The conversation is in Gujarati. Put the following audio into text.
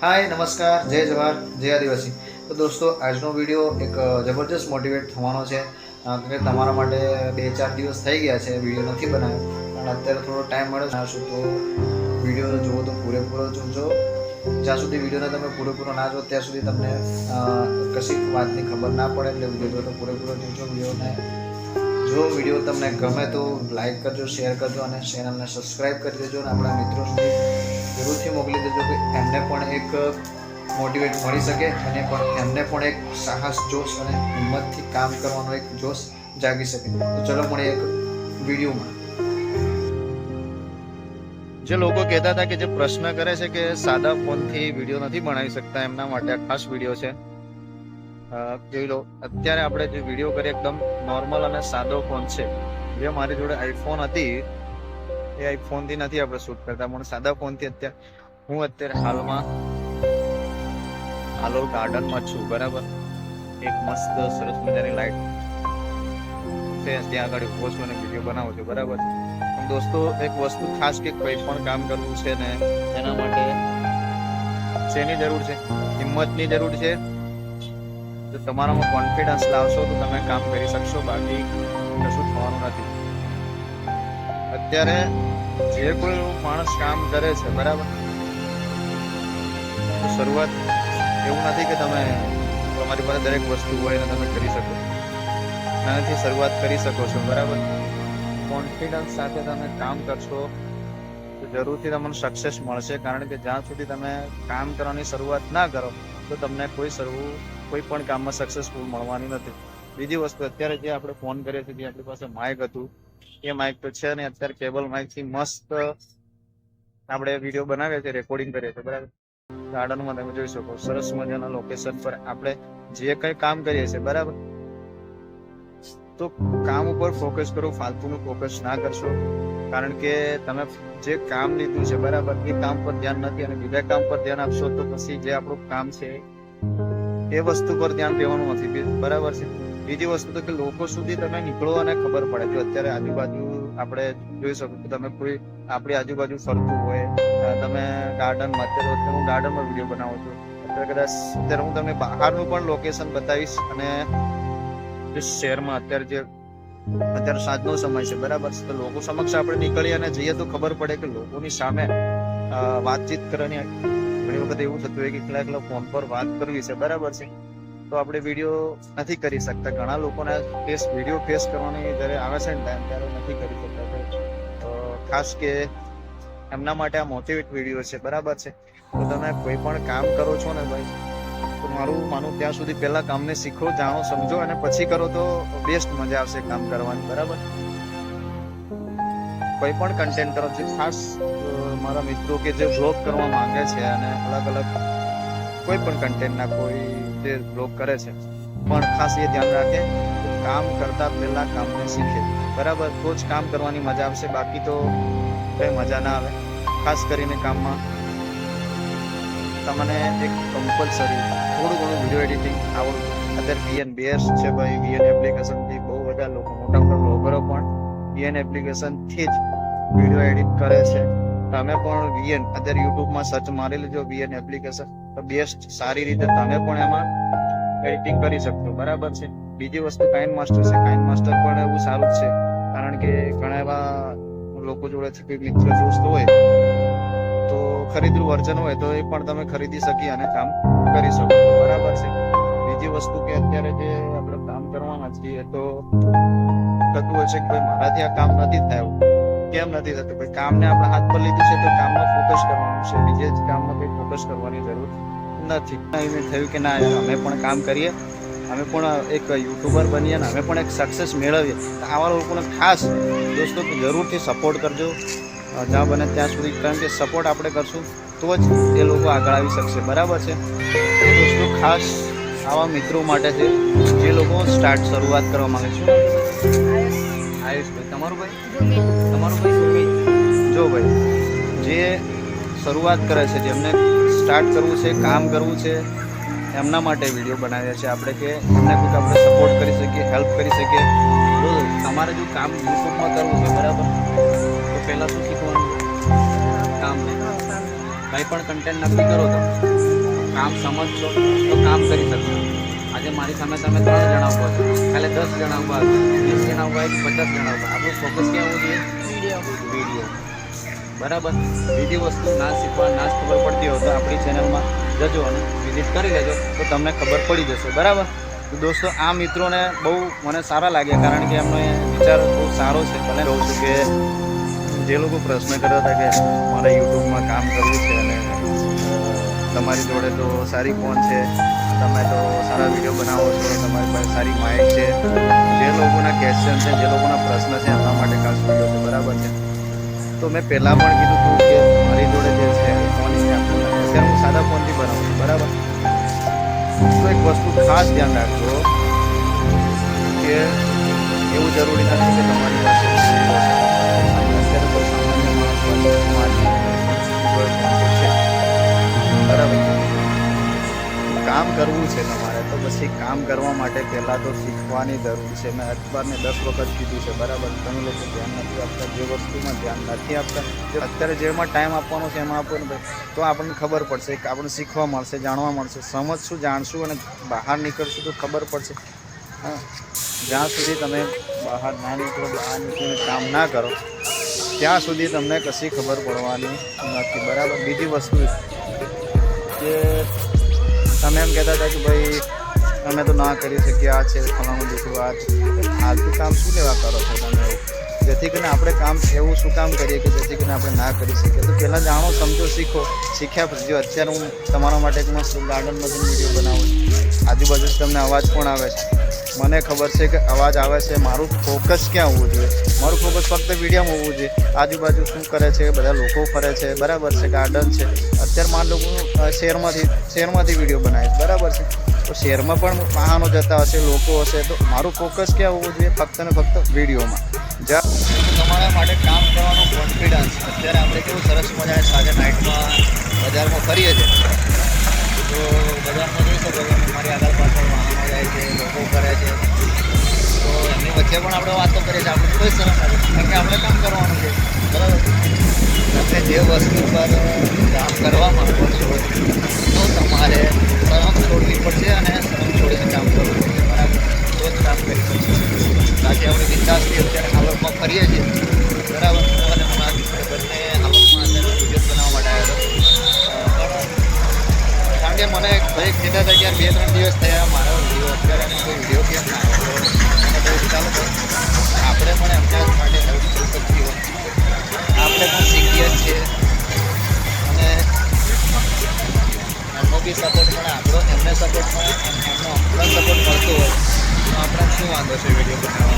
હાય, નમસ્કાર, જય જવાહર, જય આદિવાસી. તો દોસ્તો, આજનો વીડિયો એક જબરજસ્ત મોટિવેટ થવાનો છે. કે તમારા માટે બે ચાર દિવસ થઈ ગયા છે, વીડિયો નથી બનાવ્યો. પણ અત્યારે થોડો ટાઈમ મળે છે તો વીડિયો જુઓ તો પૂરેપૂરો જોજો. જ્યાં સુધી વિડીયોને તમે પૂરેપૂરો ના જો ત્યાં સુધી તમને કશીક વાતની ખબર ના પડે એટલે વીડિયો તો પૂરેપૂરો જોજો. વિડીયોને જો વીડિયો તમને ગમે તો લાઈક કરજો શેર કરજો અને ચેનલને સબસ્ક્રાઈબ કરી દેજો. અને આપણા મિત્રો સુધી જરૂરથી મોકલી દેજો કે એમને પણ એક મોટિવેટ મળી શકે અને પણ એમને પણ એક સાહસ, જોશ અને હિંમતથી કામ કરવાનો એક જોશ જાગી શકે. તો ચલો મળીએ એક વિડીયોમાં. જે લોકો કહેતા હતા કે જે પ્રશ્ન કરે છે કે સાદા ફોનથી વીડિયો નથી બનાવી શકતા, એમના માટે ખાસ વીડિયો છે. જોઈ લો, અત્યારે આપણે જે વીડિયો કરીએ, એકદમ નોર્મલ અને સાદો ફોન છે. જે મારી જોડે આઈફોન હતી એ આઈફોનથી નથી આપણે શૂટ કરતા, પણ સાદા ફોનથી અત્યારે, હું અત્યારે હાલમાં હાલો ગાર્ડનમાં છું, બરાબર? એક મસ્ત સરસ મજાની લાઈટ છે ત્યાં આગળ ઊભો છું અને વીડિયો બનાવું છું, બરાબર? દોસ્તો, એક વસ્તુ ખાસ કે કોઈ પણ કામ કરવું છે ને, એના માટે શેની જરૂર છે? હિંમતની જરૂર છે? જો તમારામાં કોન્ફિડન્સ લાવશો તો તમે કામ કરી શકશો, બાકી કશું થવાનું નથી. અત્યારે જે કોઈ માણસ કામ કરે છે, બરાબર? શરૂઆત એવું નથી કે તમે તમારી પાસે દરેક વસ્તુ હોય ને તમે કરી શકો. નાનાથી શરૂઆત કરી શકો છો, બરાબર? કોન્ફિડન્સ સાથે તમે કામ કરશો, તો જરૂરથી તમને સક્સેસ મળશે. કારણ કે જ્યાં સુધી તમે કામ કરવાની શરૂઆત ના કરો, તો તમને કોઈ શરૂ, કોઈ પણ કામમાં સક્સેસફુલ મળવાની નથી. બીજી વસ્તુ, અત્યારે જે આપણે ફોન કરીએ છીએ જે આપણી પાસે માઇક હતું એ માઇક તો છે ને અત્યારે કેબલ માઇકથી મસ્ત આપણે વીડિયો બનાવ્યા છે રેકોર્ડિંગ કરીએ છીએ બરાબર? ગાર્ડનમાં તમે જોઈ શકો, સરસ મજાના લોકેશન પર આપણે જે કઈ કામ કરીએ છીએ, બરાબર? તો કામ ઉપર ફોકસ કરો, ફાલતુનું ફોકસ ના કરશો. કારણ કે તમે જે કામ લીધું છે, બરાબર, એ કામ પર ધ્યાન નથી અને બીજા કામ પર ધ્યાન આપશો તો પછી જે આપણું કામ છે, એ વસ્તુ પર ધ્યાન દેવાનું નથી, બરાબર છે? બીજી વસ્તુ તો કે લોકો સુધી તમે નીકળો અને ખબર પડે. જો અત્યારે આજુબાજુ આપણે જોઈ શકો કે તમે કોઈ આપણી આજુબાજુ ફરતું હોય તમે ગાર્ડનમાં અત્યારે અત્યારે હું ગાર્ડનમાં વીડિયો બનાવું છું. અત્યારે કદાચ અત્યારે હું તમને બહારનું પણ લોકેશન બતાવીશ અને જે શહેરમાં અત્યારે જે અત્યારે સાંજનો સમય છે, બરાબર? તો લોકો સમક્ષ આપણે નીકળીએ અને જઈએ તો ખબર પડે કે લોકોની સામે વાતચીત કરવાની ઘણી વખત એવું થતું હોય કે એકલા એકલા ફોન પર વાત કરવી છે, બરાબર છે? તો આપણે વીડિયો નથી કરી શકતા. ઘણા લોકોને ફેસ વીડિયો ફેસ કરવાની જ્યારે આવે છે ને ટાઈમ ત્યારે નથી કરી શકતા તો ખાસ કે એમના માટે આ મોટિવેટ વીડિયો છે. બરાબર છે? તો તમે કોઈ પણ કામ કરો છો ને ભાઈ, તો મારું માનું ત્યાં સુધી પહેલા કામને શીખો, જાણો, સમજો અને પછી કરો તો બેસ્ટ મજા આવશે કામ કરવાની. બરાબર? કોઈ પણ કન્ટેન્ટ કરો. છો ખાસ મારા મિત્રો કે જે બ્લોગ કરવા માંગે છે અને અલગ અલગ કોઈ પણ કન્ટેન્ટના કોઈ જે બ્લોક કરે છે. પણ ખાસ એ ધ્યાન રાખે કામ કરતા પહેલા કામને શીખે. બરાબર? તો જ કામ કરવાની મજા આવશે. બાકી તો કઈ મજા ના આવે. ખાસ કરીને કામમાં તમને એક કમ્પલસરી થોડું ઘણું વીડિયો એડિટિંગ આવડતું અત્યારે વીએન બેસ્ટ છે ભાઈ વીએન એપ્લિકેશનથી બહુ બધા લોકો, મોટા મોટા બ્લોગરો પણ વીએન એપ્લિકેશનથી જ વીડિયો એડિટ કરે છે. તમે પણ વીએન અત્યારે યુટ્યુબમાં સર્ચ મારી લેજો વીએન એપ્લિકેશન તો બેસ્ટ સારી રીતે તમે પણ એમાં એડિટિંગ કરી શકશો. બરાબર છે. બીજી વસ્તુ કાઇન માસ્ટર છે. કાઇન માસ્ટર પણ એવું સારું છે. કારણ કે ઘણા એવા લોકો જોડેથી કોઈ મિત્ર દોસ્ત હોય, તો ખરીદેલું વર્જન હોય તો એ પણ તમે ખરીદી શકી અને કામ કરી શકો. બરાબર છે. બીજી વસ્તુ કે અત્યારે જે આપણે કામ કરવાના છીએ તો થતું હોય છે કે ભાઈ મારાથી આ કામ નથી થયું. કેમ નથી થતું? ભાઈ કામને આપણે હાથ પર લીધું છે તો કામમાં ફોકસ કરવાનું. છે જ કામમાં કંઈ ફોકસ કરવાની જરૂર નથી. એવું થયું કે ના અમે પણ કામ કરીએ અમે પણ એક યુટ્યુબર બનીએ ને અમે પણ એક સક્સેસ મેળવીએ. તો આવા લોકોને ખાસ દોસ્તો જરૂરથી સપોર્ટ કરજો. જ્યાં બને ત્યાં સુધી કારણ કે સપોર્ટ આપણે કરશું તો જ એ લોકો આગળ આવી શકશે. બરાબર છે? દોસ્તો ખાસ આવા મિત્રો માટે છે જે લોકો સ્ટાર્ટ શરૂઆત કરવા માંગે છે. આયુષભાઈ તમારું ભાઈ? તમારું ભાઈ જો ભાઈ જે શરૂઆત કરે છે જેમને સ્ટાર્ટ કરવું છે કામ કરવું છે એમના માટે વીડિયો બનાવ્યા છે આપણે કે એમને કોઈક આપણે સપોર્ટ કરી શકીએ હેલ્પ કરી શકીએ. તો તમારે જો કામ યુટ્યુબમાં કરવું છે બરાબર? તો પહેલાં શું શીખવાનું? કામ કંઈ પણ કન્ટેન્ટ નક્કી કરો તમે. કામ સમજશો તો કામ કરી શકશો. આજે મારી સામે તમે ત્રણ જણા ઊભા છો. કાલે દસ જણા ઊભા વીસ જણા ઊભા પચાસ જણા ઊભા. આપણું ફોકસ ક્યાં હોવું જોઈએ? વીડિયો બરાબર? બીજી વસ્તુ ના શીખવા, ના ખબર પડતી હોય તો આપણી ચેનલમાં જજો અને વિઝિટ કરી લેજો, તો તમને ખબર પડી જશે. બરાબર? તો દોસ્તો, આ મિત્રોને બહુ મને સારા લાગ્યા, કારણ કે એમનો વિચાર બહુ સારો છે. મને કહું છું કે જે લોકો પ્રશ્ન કરતા હતા કે મારે યુટ્યુબમાં કામ કરવું છે અને તમારી જોડે તો સારી ફોન છે, તમે તો સારા વીડિયો બનાવો છો, તમારી પાસે સારી માઇક છે. જે લોકોના ક્વેશ્ચન છે, જે લોકોના પ્રશ્ન છે, એમના માટે ખાસ વીડિયો છે, બરાબર છે. તો મેં પહેલાં પણ કીધું હતું કે મારી જોડે જે છે ફોન છે, અત્યારે હું સાદા ફોનથી બનાવું બરાબર? તો એક વસ્તુ ખાસ ધ્યાન રાખજો કે એવું જરૂરી નથી કે તમારી પાસે અત્યારે કોઈ સામાન્ય બરાબર? કામ કરવું છે તમારે. પછી કામ કરવા માટે પહેલાં તો શીખવાની જરૂર છે મેં અખબારને દસ વખત કીધું છે, બરાબર? તમે લોકો ધ્યાન નથી આપતા, જે વસ્તુમાં ધ્યાન નથી આપતા, જે અત્યારે જેમાં ટાઈમ આપવાનો છે એમાં આપો ને તો આપણને ખબર પડશે કે આપણને શીખવા મળશે, જાણવા મળશે. સમજશું જાણશું અને બહાર નીકળશું તો ખબર પડશે. જ્યાં સુધી તમે બહાર ના નીકળો, બહાર નીકળીને કામ ના કરો, ત્યાં સુધી તમને કશી ખબર પડવાની નથી, બરાબર? બીજી વસ્તુ કે, તમે એમ કહેતા હતા કે ભાઈ તમે તો ના કરી શકીએ આ છે ફલાણું દીકરું આ છે ફાલતુ કામ શું લેવા કરો છો તમે? જેથી કરીને આપણે કામ એવું શું કામ કરીએ કે જેથી કરીને આપણે ના કરી શકીએ. તો પહેલાં જાણો, સમજો, શીખો. શીખ્યા પછી જો અત્યારે હું તમારા માટે એક મસ્ત ગાર્ડનમાં જઈને વીડિયો બનાવું આજુબાજુ તમને અવાજ પણ આવે છે. મને ખબર છે કે અવાજ આવે છે, મારું ફોકસ ક્યાં હોવું જોઈએ? મારું ફોકસ ફક્ત વિડીયોમાં હોવું જોઈએ. આજુબાજુ શું કરે છે, બધા લોકો ફરે છે, બરાબર છે ગાર્ડન છે. અત્યારે માન લોકો શહેરમાંથી શહેરમાંથી વીડિયો બનાવે છે, બરાબર છે. તો શહેરમાં પણ વાહનો જતા હશે, લોકો હશે, તો મારું ફોકસ ક્યાં હોવું જોઈએ? ફક્ત ને ફક્ત વિડીયોમાં જ્યાં તમારા માટે કામ કરવાનો કોન્ફિડન્સ અત્યારે આપણે કેવું સરસ મજાને સાંજે નાઇટમાં બજારમાં ફરીએ છીએ. તો બજારમાં જોઈ શકો છો અમારી આગળ પાછળ વાહનો જાય છે, લોકો કરે છે. તો એમની વચ્ચે પણ આપણે વાતો કરીએ છીએ. આપણે કોઈ શરમ નથી કારણ કે આપણે કામ કરવાનું છે. બરાબર? તમે જે વસ્તુ પર કામ કરવા માંગો છો, તો તમારે શરમ છોડવી તો આપણે શું વાંધો છે વીડિયો બનાવવાનો આપણે